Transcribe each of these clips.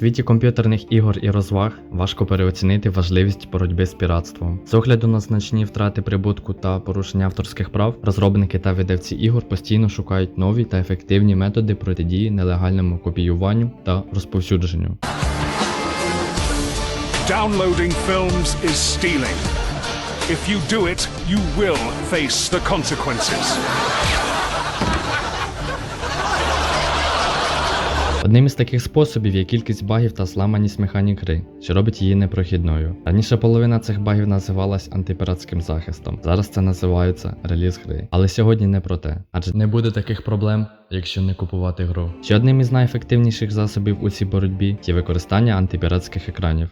світі комп'ютерних ігор і розваг важко переоцінити важливість боротьби з піратством. З огляду на значні втрати прибутку та порушення авторських прав, розробники та видавці ігор постійно шукають нові та ефективні методи протидії нелегальному копіюванню та розповсюдженню. Downloading films is stealing. If you do it, you will face the consequences. Одним із таких способів є кількість багів та зламаність механік гри, що робить її непрохідною. Раніше половина цих багів називалась антипіратським захистом. Зараз це називається реліз гри. Але сьогодні не про те, адже не буде таких проблем, якщо не купувати гру. Ще одним із найефективніших засобів у цій боротьбі є використання антипіратських екранів.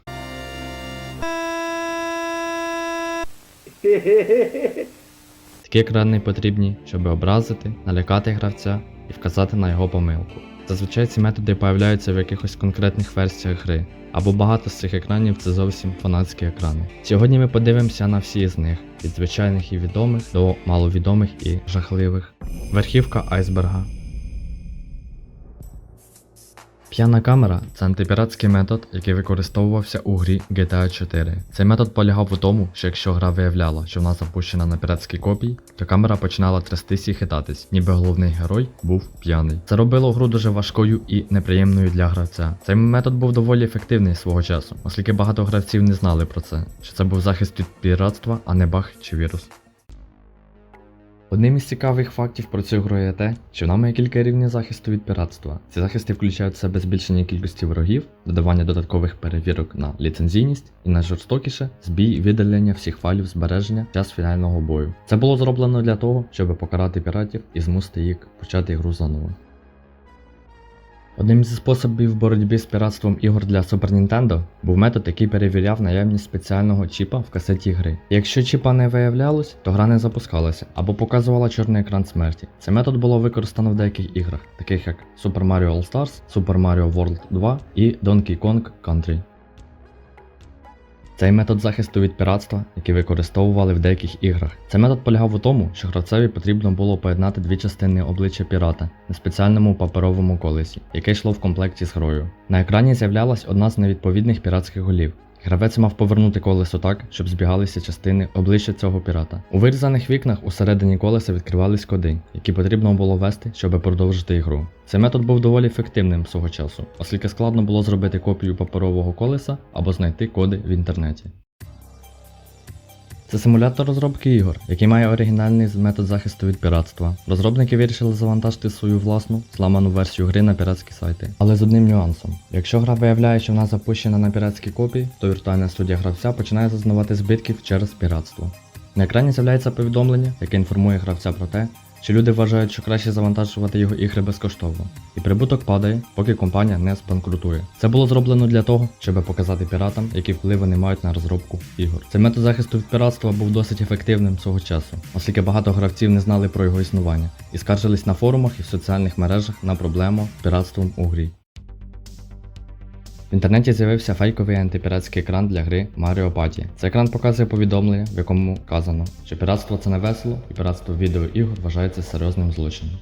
Такі екрани потрібні, щоб образити, налякати гравця і вказати на його помилку. Зазвичай ці методи появляються в якихось конкретних версіях гри, або багато з цих екранів це зовсім фанатські екрани. Сьогодні ми подивимося на всі з них, від звичайних і відомих до маловідомих і жахливих. Верхівка айсберга. П'яна камера це антипіратський метод, який використовувався у грі GTA 4. Цей метод полягав у тому, що якщо гра виявляла, що вона запущена на піратській копії, то камера починала трястись і хитатись, ніби головний герой був п'яний. Це робило гру дуже важкою і неприємною для гравця. Цей метод був доволі ефективний свого часу, оскільки багато гравців не знали про це, що це був захист від піратства, а не баг чи вірус. Одним із цікавих фактів про цю гру є те, що вона має кілька рівнів захисту від піратства. Ці захисти включають в себе збільшення кількості ворогів, додавання додаткових перевірок на ліцензійність і найжорстокіше збій видалення всіх файлів збереження час фінального бою. Це було зроблено для того, щоб покарати піратів і змусити їх почати гру заново. Одним зі способів боротьби з піратством ігор для Super Nintendo був метод, який перевіряв наявність спеціального чіпа в касеті гри. Якщо чіпа не виявлялось, то гра не запускалася або показувала чорний екран смерті. Цей метод було використано в деяких іграх, таких як Super Mario All Stars, Super Mario World 2 і Donkey Kong Country. Цей метод захисту від піратства, який використовували в деяких іграх. Цей метод полягав у тому, що гравцеві потрібно було поєднати дві частини обличчя пірата на спеціальному паперовому колесі, яке йшло в комплекті з грою. На екрані з'являлась одна з невідповідних піратських голів. Гравець мав повернути колесо так, щоб збігалися частини обличчя цього пірата. У вирізаних вікнах усередині колеса відкривались коди, які потрібно було ввести, щоб продовжити ігру. Цей метод був доволі ефективним свого часу, оскільки складно було зробити копію паперового колеса або знайти коди в інтернеті. Це симулятор розробки ігор, який має оригінальний метод захисту від піратства. Розробники вирішили завантажити свою власну зламану версію гри на піратські сайти. Але з одним нюансом: якщо гра виявляє, що вона запущена на піратській копії, то віртуальна студія гравця починає зазнавати збитків через піратство. На екрані з'являється повідомлення, яке інформує гравця про те, що люди вважають, що краще завантажувати його ігри безкоштовно, і прибуток падає, поки компанія не спанкрутує. Це було зроблено для того, щоб показати піратам, які впливи вони мають на розробку ігор. Цей метод захисту від піратства був досить ефективним свого часу, оскільки багато гравців не знали про його існування і скаржились на форумах і в соціальних мережах на проблему з піратством у грі. В інтернеті з'явився фейковий антипіратський екран для гри Mario Party. Цей екран показує повідомлення, в якому вказано, що піратство це не весело, і піратство відеоігор вважається серйозним злочином.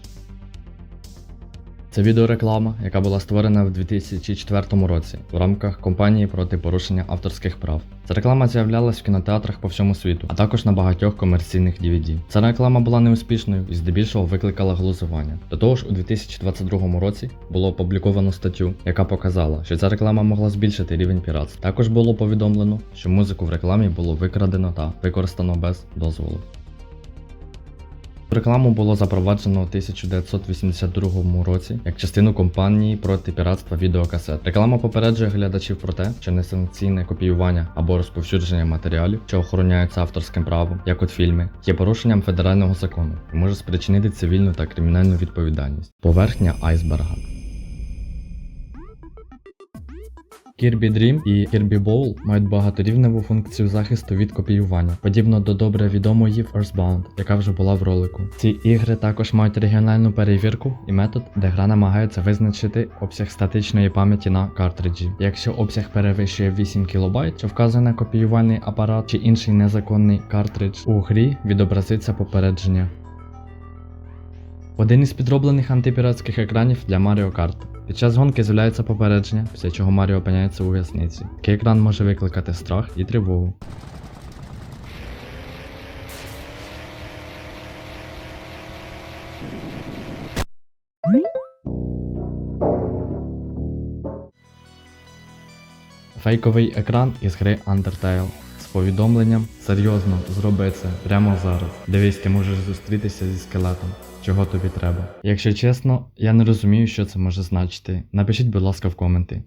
Це відеореклама, яка була створена в 2004 році в рамках кампанії проти порушення авторських прав. Ця реклама з'являлась в кінотеатрах по всьому світу, а також на багатьох комерційних DVD. Ця реклама була неуспішною і здебільшого викликала глузування. До того ж, у 2022 році було опубліковано статтю, яка показала, що ця реклама могла збільшити рівень піратства. Також було повідомлено, що музику в рекламі було викрадено та використано без дозволу. Рекламу було запроваджено у 1982 році як частину компанії проти піратства відеокасет. Реклама попереджує глядачів про те, що несанкційне копіювання або розповсюдження матеріалів, що охороняються авторським правом, як от фільми, є порушенням федерального закону і може спричинити цивільну та кримінальну відповідальність. Поверхня айсберга. Kirby Dream і Kirby Bowl мають багаторівневу функцію захисту від копіювання, подібно до добре відомої Earthbound, яка вже була в ролику. Ці ігри також мають регіональну перевірку і метод, де гра намагається визначити обсяг статичної пам'яті на картриджі. Якщо обсяг перевищує 8 кБ, що вказує на копіювальний апарат чи інший незаконний картридж, у грі відобразиться попередження. Один із підроблених антипіратських екранів для Mario Kart. Під час гонки з'являється попередження, після чого Маріо опиняється у в'язниці. Такий екран може викликати страх і тривогу. Фейковий екран із гри Undertale повідомленням серйозно зроби це прямо зараз. Дивись, ти можеш зустрітися зі скелетом. Чого тобі треба? Якщо чесно, я не розумію, що це може значити. Напишіть, будь ласка, в коменти.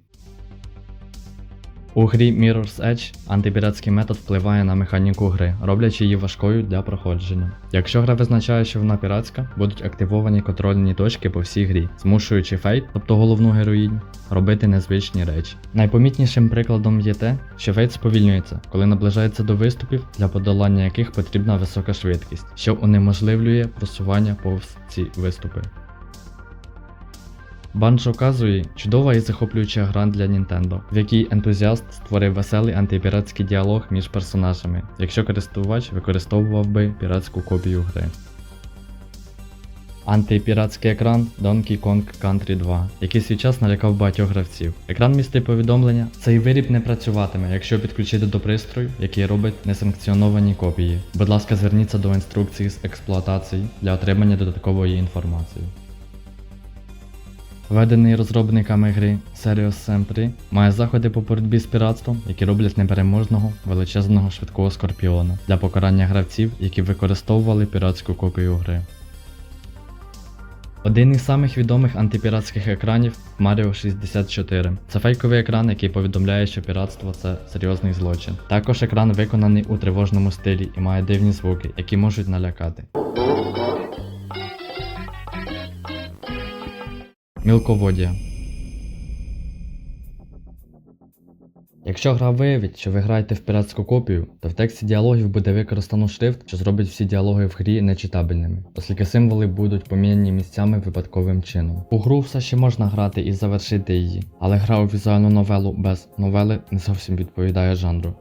У грі Mirror's Edge антипіратський метод впливає на механіку гри, роблячи її важкою для проходження. Якщо гра визначає, що вона піратська, будуть активовані контрольні точки по всій грі, змушуючи Фейт, тобто головну героїню, робити незвичні речі. Найпомітнішим прикладом є те, що Фейт сповільнюється, коли наближається до виступів, для подолання яких потрібна висока швидкість, що унеможливлює просування повз ці виступи. Banjo Kazooie – чудова і захоплююча гра для Nintendo, в якій ентузіаст створив веселий антипіратський діалог між персонажами, якщо користувач використовував би піратську копію гри. Антипіратський екран Donkey Kong Country 2, який свій час налякав багатьох гравців. Екран містить повідомлення, цей виріб не працюватиме, якщо підключити до пристрою, який робить несанкціоновані копії. Будь ласка, зверніться до інструкції з експлуатації для отримання додаткової інформації. Введений розробниками гри Serious Sam 3 має заходи по боротьбі з піратством, які роблять непереможного величезного швидкого скорпіона для покарання гравців, які використовували піратську копію гри. Один із самих відомих антипіратських екранів Mario 64. Це фейковий екран, який повідомляє, що піратство це серйозний злочин. Також екран виконаний у тривожному стилі і має дивні звуки, які можуть налякати. Мілководдя. Якщо гра виявить, що ви граєте в піратську копію, то в тексті діалогів буде використано шрифт, що зробить всі діалоги в грі нечитабельними, оскільки символи будуть поміняні місцями випадковим чином. У гру все ще можна грати і завершити її, але гра у візуальну новелу без новели не зовсім відповідає жанру.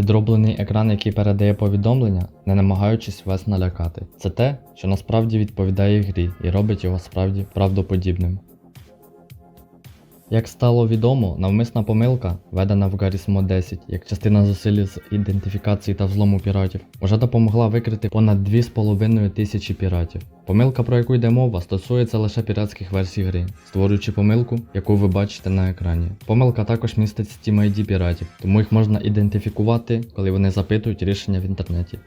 Підроблений екран, який передає повідомлення, не намагаючись вас налякати. Це те, що насправді відповідає грі і робить його справді правдоподібним. Як стало відомо, навмисна помилка, введена в Garry's 10 як частина зусиль з ідентифікації та взлому піратів, вже допомогла викрити понад 2,5 тисячі піратів. Помилка, про яку йде мова, стосується лише піратських версій гри, створюючи помилку, яку ви бачите на екрані. Помилка також містить Steam ID піратів, тому їх можна ідентифікувати, коли вони запитують рішення в інтернеті.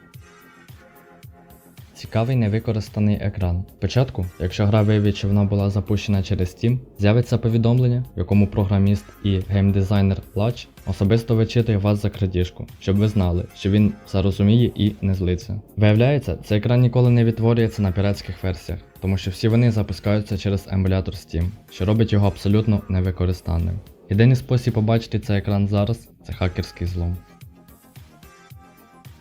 Цікавий невикористаний екран. Спочатку, якщо гра виявить, що вона була запущена через Steam, з'явиться повідомлення, в якому програміст і геймдизайнер Лач особисто вичитує вас за крадіжку, щоб ви знали, що він все розуміє і не злиться. Виявляється, цей екран ніколи не відтворюється на піратських версіях, тому що всі вони запускаються через емулятор Steam, що робить його абсолютно невикористанним. Єдиний спосіб побачити цей екран зараз це хакерський злом.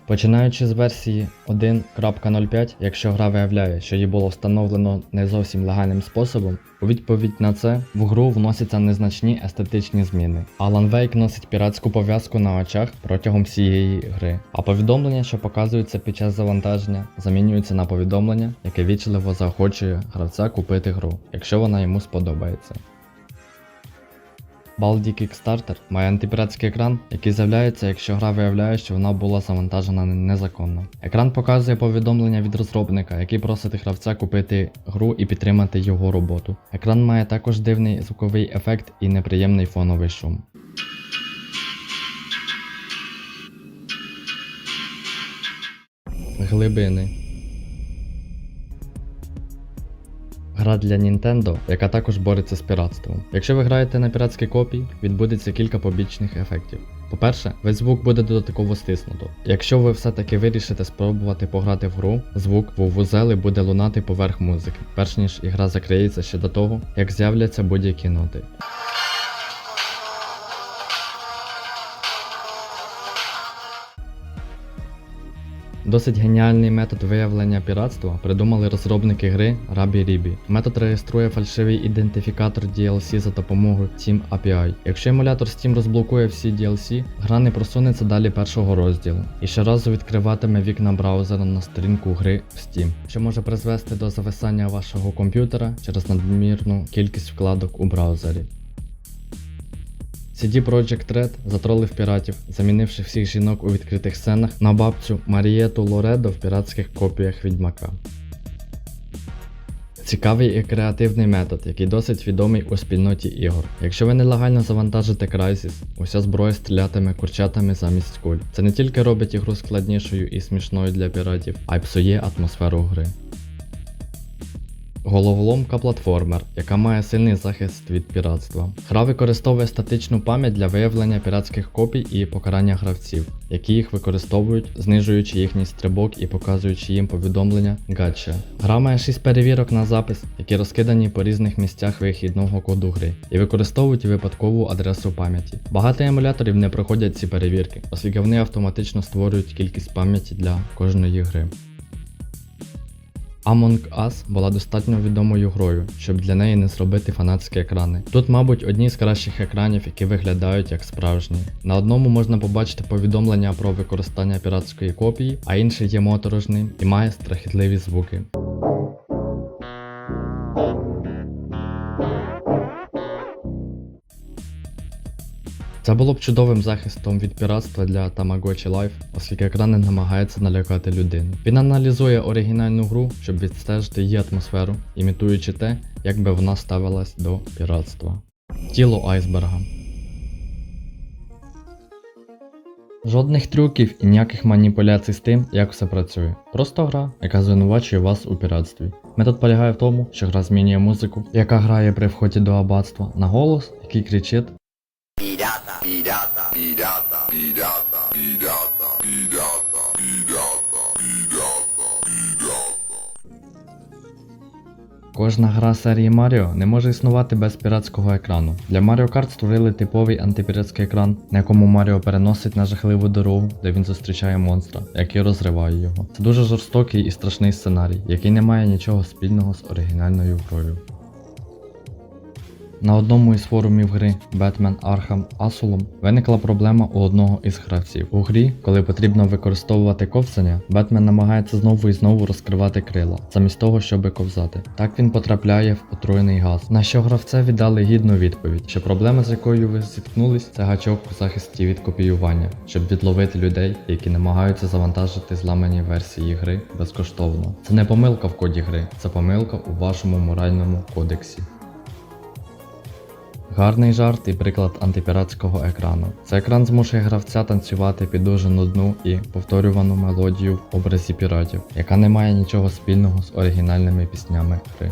Починаючи з версії 1.05, якщо гра виявляє, що її було встановлено не зовсім легальним способом, у відповідь на це в гру вносяться незначні естетичні зміни. Alan Wake носить піратську пов'язку на очах протягом всієї гри, а повідомлення, що показуються під час завантаження, замінюються на повідомлення, яке вічливо заохочує гравця купити гру, якщо вона йому сподобається. Baldi Kickstarter має антипіратський екран, який з'являється, якщо гра виявляє, що вона була завантажена незаконно. Екран показує повідомлення від розробника, який просить гравця купити гру і підтримати його роботу. Екран має також дивний звуковий ефект і неприємний фоновий шум. Глибини. Гра для Nintendo, яка також бореться з піратством. Якщо ви граєте на піратській копії, відбудеться кілька побічних ефектів. По-перше, весь звук буде додатково стиснуто. Якщо ви все-таки вирішите спробувати пограти в гру, звук вувузели буде лунати поверх музики, перш ніж ігра закриється ще до того, як з'являться будь-які ноти. Досить геніальний метод виявлення піратства придумали розробники гри Rabbi Ribi. Метод реєструє фальшивий ідентифікатор DLC за допомогою Steam API. Якщо емулятор Steam розблокує всі DLC, гра не просунеться далі першого розділу і щоразу відкриватиме вікна браузера на сторінку гри в Steam, що може призвести до зависання вашого комп'ютера через надмірну кількість вкладок у браузері. CD Projekt Red затролив піратів, замінивши всіх жінок у відкритих сценах на бабцю Марієту Лоредо в піратських копіях Відьмака. Цікавий і креативний метод, який досить відомий у спільноті ігор. Якщо ви нелегально завантажите Crysis, уся зброя стрілятиме курчатами замість куль. Це не тільки робить ігру складнішою і смішною для піратів, а й псує атмосферу гри. Головоломка платформер, яка має сильний захист від піратства. Гра використовує статичну пам'ять для виявлення піратських копій і покарання гравців, які їх використовують, знижуючи їхній стрибок і показуючи їм повідомлення гатча. Гра має 6 перевірок на запис, які розкидані по різних місцях вихідного коду гри, і використовують випадкову адресу пам'яті. Багато емуляторів не проходять ці перевірки, оскільки вони автоматично створюють кількість пам'яті для кожної гри. Among Us була достатньо відомою грою, щоб для неї не зробити фанатські екрани. Тут, мабуть, одні з кращих екранів, які виглядають як справжні. На одному можна побачити повідомлення про використання піратської копії, а інший є моторожним і має страхітливі звуки. Це було б чудовим захистом від піратства для Tamagotchi Life, оскільки екран не намагається налякати людину. Він аналізує оригінальну гру, щоб відстежити її атмосферу, імітуючи те, як би вона ставилась до піратства. Тіло айсберга. Жодних трюків і ніяких маніпуляцій з тим, як все працює. Просто гра, яка звинувачує вас у піратстві. Метод полягає в тому, що гра змінює музику, яка грає при вході до аббатства, на голос, який кричить Кожна гра серії Mario не може існувати без піратського екрану. Для Mario Kart створили типовий антипіратський екран, на якому Маріо переносить на жахливу дорогу, де він зустрічає монстра, який розриває його. Це дуже жорстокий і страшний сценарій, який не має нічого спільного з оригінальною грою. На одному із форумів гри Batman Arkham Asylum виникла проблема у одного із гравців. У грі, коли потрібно використовувати ковзання, Бетмен намагається знову і знову розкривати крила, замість того, щоби ковзати. Так він потрапляє в отруєний газ. На що гравцеві дали гідну відповідь, що проблема, з якою ви зіткнулись, це гачок у захисті від копіювання, щоб відловити людей, які намагаються завантажити зламані версії гри безкоштовно. Це не помилка в коді гри, це помилка у вашому моральному кодексі. Гарний жарт і приклад антипіратського екрану. Цей екран змушує гравця танцювати під дуже нудну і повторювану мелодію в образі піратів, яка не має нічого спільного з оригінальними піснями гри.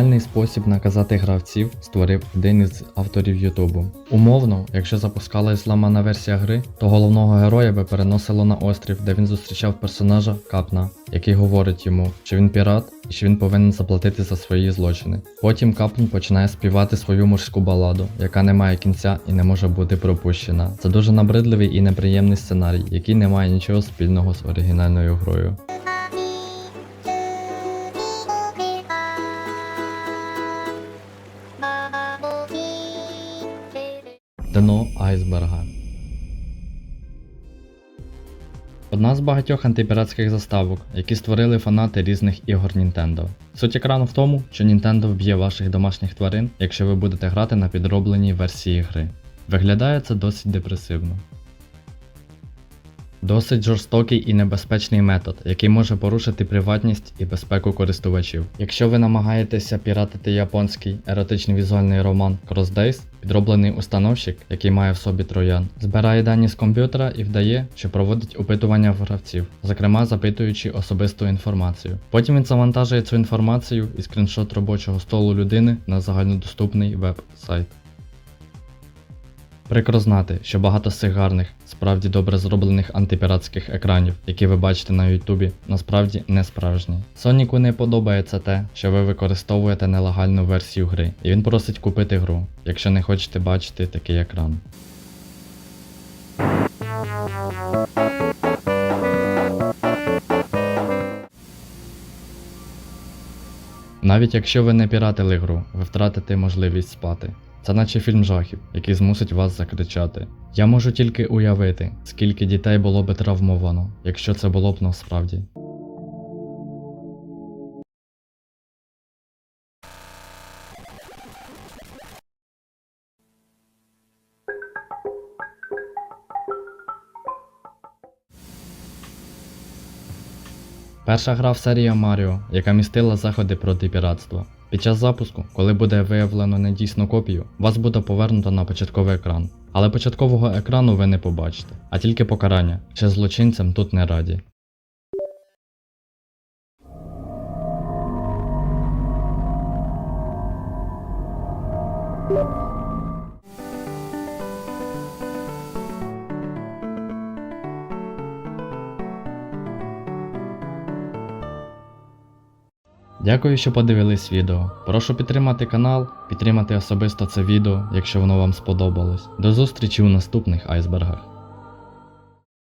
Геніальний спосіб наказати гравців створив один із авторів Ютубу. Умовно, якщо запускалась зламана версія гри, то головного героя би переносило на острів, де він зустрічав персонажа Капна, який говорить йому, що він пірат і що він повинен заплатити за свої злочини. Потім Капн починає співати свою морську баладу, яка не має кінця і не може бути пропущена. Це дуже набридливий і неприємний сценарій, який не має нічого спільного з оригінальною грою. Дно айсберга. Одна з багатьох антипіратських заставок, які створили фанати різних ігор Nintendo. Суть екрану в тому, що Nintendo вб'є ваших домашніх тварин, якщо ви будете грати на підробленій версії гри. Виглядає це досить депресивно. Досить жорстокий і небезпечний метод, який може порушити приватність і безпеку користувачів. Якщо ви намагаєтеся піратити японський еротичний візуальний роман Cross підроблений установщик, який має в собі троян, збирає дані з комп'ютера і вдає, що проводить опитування в гравців, зокрема запитуючи особисту інформацію. Потім він завантажує цю інформацію і скріншот робочого столу людини на загальнодоступний веб-сайт. Прикро знати, що багато з цих гарних, справді добре зроблених антипіратських екранів, які ви бачите на Ютубі, насправді не справжні. Соніку не подобається те, що ви використовуєте нелегальну версію гри, і він просить купити гру, якщо не хочете бачити такий екран. Навіть якщо ви не піратили гру, ви втратите можливість спати. Це наче фільм жахів, який змусить вас закричати. Я можу тільки уявити, скільки дітей було би травмовано, якщо це було б насправді. Перша гра в серії Маріо, яка містила заходи проти піратства. Під час запуску, коли буде виявлено недійсну копію, вас буде повернуто на початковий екран. Але початкового екрану ви не побачите, а тільки покарання, що злочинцям тут не раді. Дякую, що подивились відео. Прошу підтримати канал, підтримати особисто це відео, якщо воно вам сподобалось. До зустрічі у наступних айсбергах.